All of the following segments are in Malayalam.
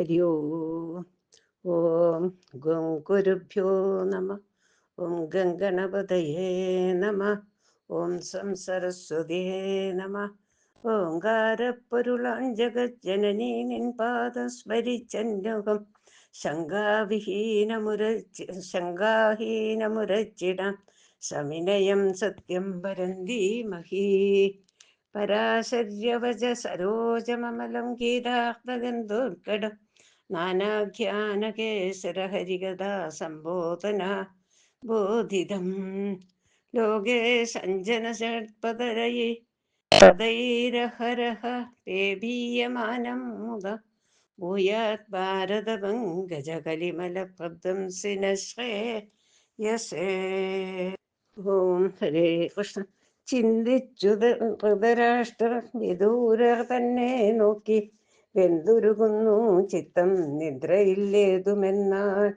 ഹരി ഓം ഗുരുഭ്യോ നമ ഓം ഗംഗണപതയേ നമ ഓം സം സരസ്വതിയേ നമ. ഓങ്കാരപ്പൊരുളാം ജഗജ്ജനനീ നിൻ പാദം സ്മരിച്ചന്യകം ശങ്കാവിഹീനമുരച്ചി ശങ്കാഹീനമുരച്ചിടാം സവിനയം സത്യം പരന്തീമഹീ പരാശര്യവച സരോജമമലം ഗീതാർത്ഥഗന്ധോർക്കടം നാനാഖ്യാനകേസരഹരികഥാ സംബോധന ബോധിതം. ലോകേ സഞ്ജന ഷഡ്പദരയേ പദൈരഹരഹ പേബീയമാനം മുത ഭൂയാത് ഭാരതപങ്കജകലിമലപ്രദംസിന യസേ ഓം ഹരേ കൃഷ്ണ. ചിന്തിച്ചു ഹൃതരാഷ്ട്ര വിദൂര തന്നെ നോക്കി വെന്തുരുകുന്നു ചിത്തം നിദ്രയില്ലേതുമെന്നാൽ?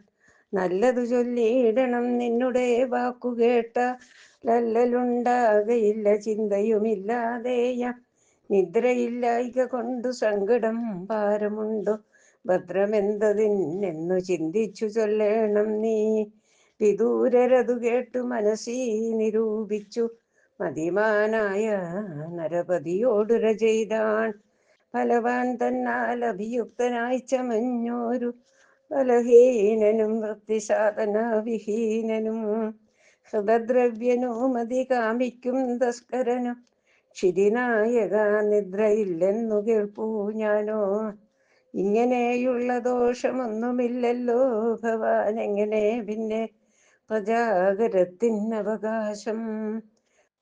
നല്ലതു ചൊല്ലിയിടണം നിന്നുടെ വാക്കു കേട്ട ലല്ലലുണ്ടാകയില്ല ചിന്തയുമില്ലാതെയ. നിദ്രയില്ലായിക കൊണ്ടു സങ്കടം ഭാരമുണ്ടോ. ഭദ്രമെന്തതിനെന്നു ചിന്തിച്ചു ചൊല്ലേണം നീ. വിദൂരരതു കേട്ടു മനസ്സി നിരൂപിച്ചു. മതിമാനായ നരപതിയോടുര ചെയ്താൻ ഫലവാൻ തന്നാൽ അഭിയുക്തനായി ചമഞ്ഞോരു ബലഹീനനും വൃത്തിസാധന വിഹീനനും ഹൃതദ്രവ്യനുമതി കാമിക്കും തസ്കരനും. ക്ഷിതിനായക നിദ്രയില്ലെന്നു കേൾപ്പൂ ഞാനോ. ഇങ്ങനെയുള്ള ദോഷമൊന്നുമില്ലല്ലോ. ഭവാൻ എങ്ങനെ പിന്നെ പ്രജാഗരത്തിനവകാശം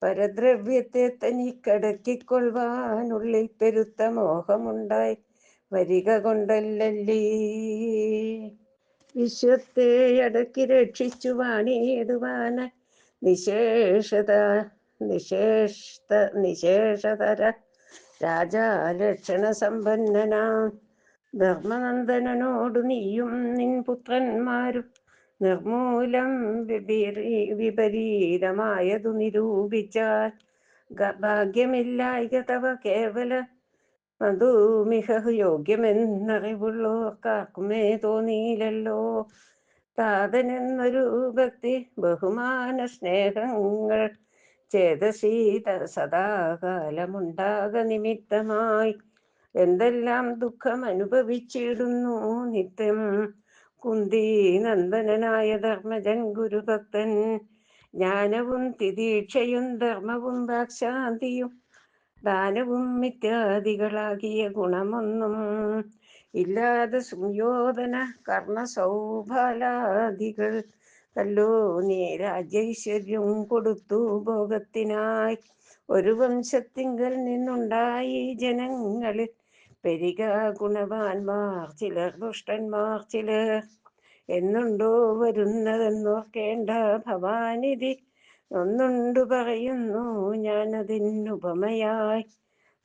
പരദ്രവ്യത്തെ തനിക്കടക്കിക്കൊള്ളുവാനുള്ളിൽ പെരുത്ത മോഹമുണ്ടായി. വരിക കൊണ്ടല്ലല്ലേ. വിശ്വത്തെ അടക്കി രക്ഷിച്ചു വാണിയിടുവാന നിശേഷത നിശേഷത നിശേഷതര. രാജാലക്ഷണ സമ്പന്നനാ ധർമ്മനന്ദനോടു നീയും നിൻ പുത്രന്മാരും നിർമൂലം വിപരീതമായതു നിരൂപിച്ചാൽ ഭാഗ്യമില്ലായിക തവ കേവല അതുമിഹ യോഗ്യമെന്നറിവുള്ളോർക്കാർക്കുമേ തോന്നിയില്ലല്ലോ. താതനെന്നൊരു ഭക്തി ബഹുമാന സ്നേഹങ്ങൾ ചേതസീത സദാകാലമുണ്ടാക നിമിത്തമായി എന്തെല്ലാം ദുഃഖം അനുഭവിച്ചിടുന്നു നിത്യം കുന്തി നന്ദനായ ധർമ്മജൻ ഗുരുഭക്തൻ. ജ്ഞാനവും തിദീക്ഷയും ധർമ്മവും വാക്ശാന്തിയും ദാനവും ഇത്യാദികളാകിയ ഗുണമൊന്നും ഇല്ലാതെ സുയോധന കർണ സൗഫലാദികൾ തല്ലോ നീ രാജ്യൈശ്വര്യവും കൊടുത്തു ഭോഗത്തിനായി. ഒരു വംശത്തിങ്കൽ നിന്നുണ്ടായി ജനങ്ങളിൽ പെരിക ഗുണവാന്മാർ ചിലർ ദുഷ്ടന്മാർ ചിലർ എന്നുണ്ടോ വരുന്നതെന്നോർക്കേണ്ട ഭവാനിധി. ഒന്നുണ്ടു പറയുന്നു ഞാനതിനുപമയായി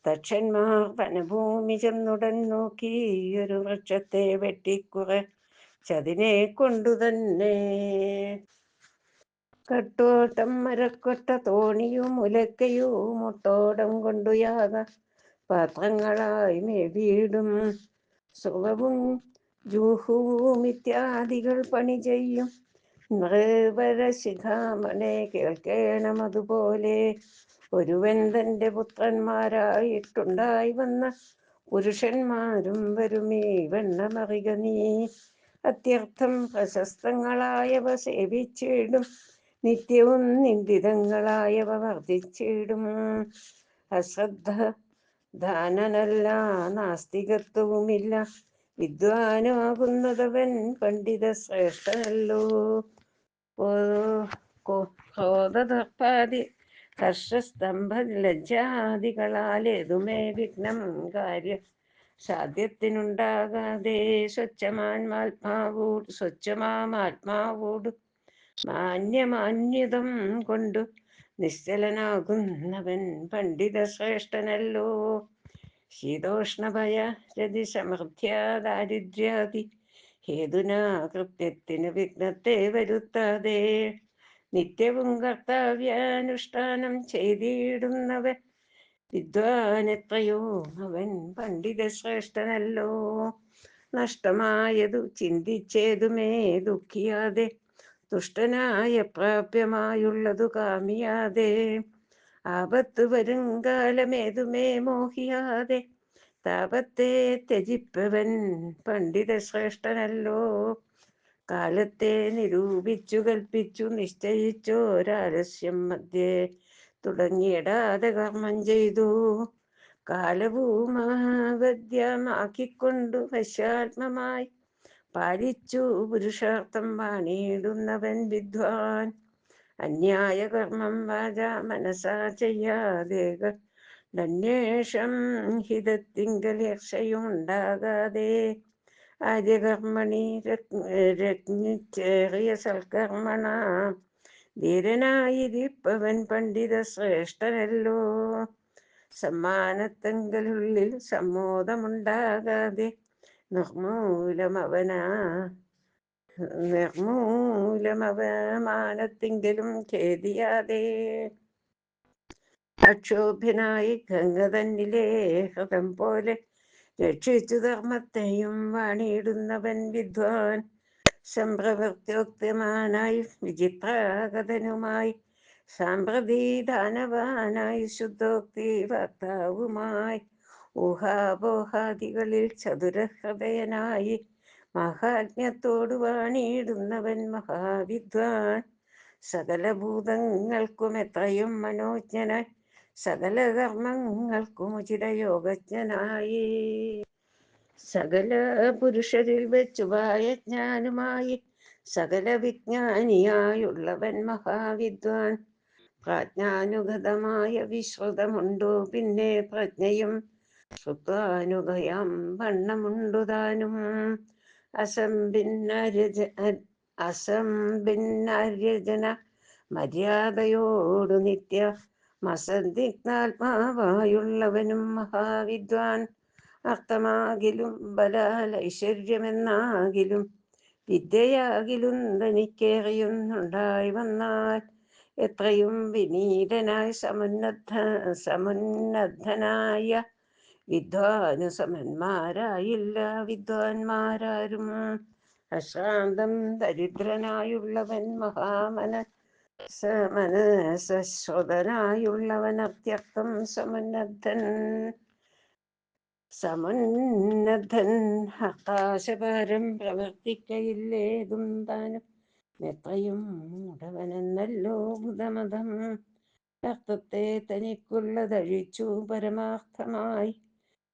ദക്ഷന്മാർ വനഭൂമി ചെന്നുടൻ നോക്കി ഒരു വൃക്ഷത്തെ വെട്ടിക്കുറ ചതിനെ കൊണ്ടു തന്നെ. കട്ടോട്ടം മരക്കൊട്ട തോണിയും ഉലക്കയും മുട്ടോടം കൊണ്ടു യാത പാത്രങ്ങളായി മേവീടും സുഖവും ജൂഹുവും ഇത്യാദികൾ പണി ചെയ്യും. നൃപരശിഖാമണെ കേൾക്കേണം അതുപോലെ. ഒരുവൻ തന്റെ പുത്രന്മാരായിട്ടുണ്ടായി വന്ന പുരുഷന്മാരും വരുമേ വെണ്ണമറിക നീ. അത്യർത്ഥം പ്രശസ്തങ്ങളായവ സേവിച്ചിടും. നിത്യവും നിന്ദിതങ്ങളായവ വർദ്ധിച്ചിടും. അശ്രദ്ധ ധാനനല്ല നാസ്തികത്വവുമില്ല. വിദ്വാനാകുന്നതവൻ പണ്ഡിത ശ്രേഷ്ഠനല്ലോ ക്രോധതർപ്പാതി ഹർഷസ്തംഭ ലജ്ജാദികളാൽ ഏതുമേ വിഘ്നം കാര്യം? സാധ്യത്തിനുണ്ടാകാതെ സ്വച്ഛമാത്മാവോട് സ്വച്ഛമാത്മാവോട് മാന്യമാന്യതം കൊണ്ടു നിശ്ചലനാകുന്നവൻ പണ്ഡിത ശ്രേഷ്ഠനല്ലോ ശീതോഷ്ണഭയ രതി സമൃദ്ധ്യ ദാരിദ്ര്യാതി ഹേതുനാ കൃത്യത്തിന് വിഘ്നത്തെ വരുത്താതെ. നിത്യവും കർത്തവ്യാനുഷ്ഠാനം ചെയ്തിടുന്നവൻ വിദ്വാനെത്രയോ. അവൻ പണ്ഡിത ശ്രേഷ്ഠനല്ലോ നഷ്ടമായതു ചിന്തിച്ചേതുമേ ദുഃഖിയാതെ. തുഷ്ടനായ പ്രാപ്യമായുള്ളതു കാമിയാതെ. ആപത്ത് വരും കാലമേതുമേ മോഹിയാതെ. താപത്തെ ത്യജിപ്പവൻ പണ്ഡിത ശ്രേഷ്ഠനല്ലോ കാലത്തെ നിരൂപിച്ചു കൽപ്പിച്ചു നിശ്ചയിച്ചോരാലസ്യം മധ്യേ തുടങ്ങിയിടാതെ കർമ്മം ചെയ്തു. കാലഭൂമാവദ്യമാക്കിക്കൊണ്ടു വശ്യാത്മമായി പാലിച്ചു പുരുഷാർത്ഥം വാണിയിടുന്നവൻ വിദ്വാൻ. അന്യായ കർമ്മം വാച മനസാ ചെയ്യാതെ ധന്യേഷം ഹിതത്തിങ്കൽ രക്ഷയുണ്ടാകാതെ ആര്യകർമ്മണി രജ്ഞിച്ചേറിയ സൽക്കർമ്മണ ധീരനായിരിപ്പവൻ പണ്ഡിത ശ്രേഷ്ഠനല്ലോ സമ്മാനത്തെങ്കലുള്ളിൽ സമ്മോദമുണ്ടാകാതെ നിർമൂലമവനാ നിർമൂലമവമാനത്തിങ്കിലും ഖേദിയാതെ. അക്ഷോഭ്യനായി ഗംഗ തന്നിലെ ഹൃദം പോലെ രക്ഷിച്ചു ധർമ്മത്തെയും വാണിയിടുന്നവൻ വിദ്വാൻ. സംപ്രവൃത്യോക്തമാനായി വിചിത്രാഗതനുമായി സാമ്പ്രതി ദാനവാനായി ശുദ്ധോക്തി ഭർത്താവുമായി ഊഹാപോഹാദികളിൽ ചതുരഹൃദയനായി മഹാജ്ഞത്തോടു വാണിയിടുന്നവൻ മഹാവിദ്വാൻ. സകല ഭൂതങ്ങൾക്കും എത്രയും മനോജ്ഞനായി സകല കർമ്മങ്ങൾക്കും ഉചിത യോഗജ്ഞനായി സകല പുരുഷരിൽ വെച്ചു വായജ്ഞാനുമായി സകല വിജ്ഞാനിയായുള്ളവൻ മഹാവിദ്വാൻ. പ്രാജ്ഞാനുഗതമായ വിശ്രുതമുണ്ടോ പിന്നെ പ്രജ്ഞയും ശ്രുത്വാനുഗയം വണ്ണമുണ്ടു താനും അസംഭിന്നരജ അസംഭിന്നരജന മര്യാദയോടു നിത്യ മസന്ദിഗ്നാത്മാവായുള്ളവനും മഹാവിദ്വാൻ അർത്ഥമാകിലും ബലാലൈശ്വര്യമെന്നാകിലും വിദ്യയാകിലും തനിക്കേറിയൊന്നുണ്ടായി വന്നാൽ എത്രയും വിനീതനായി സമുന്നദ്ധ സമുന്നദ്ധനായ വിദ്വാനു സമന്മാരായില്ല വിദ്വാൻമാരാരും. അശാന്തം ദരിദ്രനായുള്ളവൻ മഹാമന സമനശ്രുതനായുള്ളവൻ അത്യർത്ഥം സമുന്നദ്ധൻ. സമുന്നദ്ധൻ ആകാശഭാരം പ്രവർത്തിക്കയില്ലേതും താനും മെത്രയും ഉടവനെന്നല്ലോ ബുധമതം രക്തത്തെ തനിക്കുള്ളതഴിച്ചു പരമാർത്ഥമായി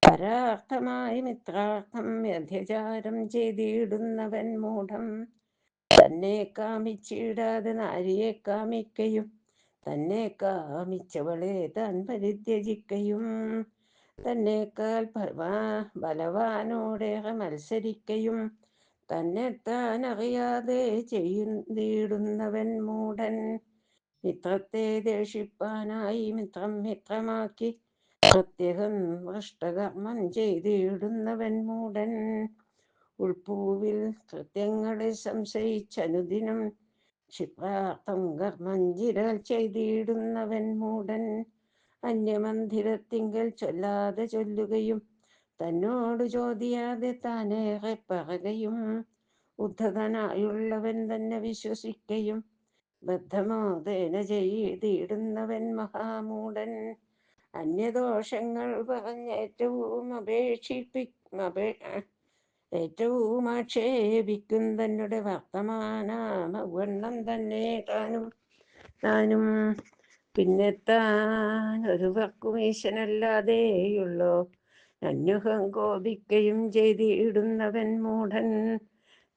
പരാർത്ഥമായി മിത്രാർത്ഥം വ്യധ്യചാരം ചെയ്തിടുന്നവൻ മൂഢം. തന്നെ കാമിച്ചിടാതെ നാരിയെ കാമിക്കയും തന്നെ കാമിച്ചവളെ താൻ പരിത്യജിക്കയും തന്നെക്കാൽ ബലവാനോടേറെ മത്സരിക്കയും തന്നെ താൻ അറിയാതെ ചെയ്യുന്നിടുന്നവൻ മൂഢൻ. മിത്രത്തെ ദേഷിപ്പാനായി മിത്രം മിത്രമാക്കി പ്രത്യേകം അഷ്ടകർമ്മം ചെയ്തിടുന്നവൻ മൂഢൻ ഉൾപ്പൂവിൽ കൃത്യങ്ങളെ സംശയിച്ചനുദിനം ക്ഷിപ്രാർത്ഥം കർമ്മഞ്ചിരാൽ ചെയ്തിടുന്നവൻ മൂടൻ. അന്യമന്ദിരത്തിങ്കൽ ചൊല്ലാതെ ചൊല്ലുകയും തന്നോട് ചോദിയാതെ താനേറെ പറയുകയും ഉദ്ധതനായുള്ളവൻ തന്നെ വിശ്വസിക്കയും ബദ്ധമോദേന ചെയ്തിടുന്നവൻ മഹാമൂടൻ. അന്യദോഷങ്ങൾ പറഞ്ഞേറ്റവും അപേക്ഷിപ്പി അപേ ഏറ്റവും ആക്ഷേപിക്കും തന്നെ വർത്തമാനമവണ്ണം തന്നെ താനും താനും ഒരു വർക്കും ഈശനല്ലാതെയുള്ളോ. അന്യുഹം കോപിക്കുകയും ചെയ്തിടുന്നവൻ മൂഢൻ.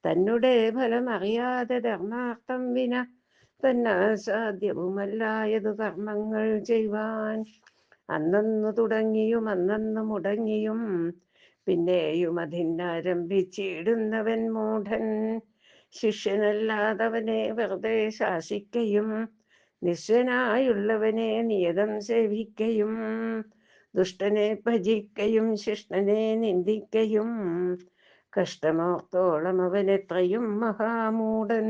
തന്നെ ഫലം അറിയാതെ ധർമാർത്ഥം വിന തന്നാസാധ്യവുമല്ലായതു കർമ്മങ്ങൾ ചെയ്യുവാൻ. അന്നു തുടങ്ങിയും അന്നു മുടങ്ങിയും പിന്നെയും അതിനാരംഭിച്ചിടുന്നവൻ മൂഢൻ. ശിഷ്യനല്ലാതവനെ വെറുതെ ശാസിക്കയും നിശ്വനായുള്ളവനെ നിയതം സേവിക്കയും ദുഷ്ടനെ ഭജിക്കയും ശിഷ്ണനെ നിന്ദിക്കയും കഷ്ടമോർത്തോളം അവനെത്രയും മഹാമൂടൻ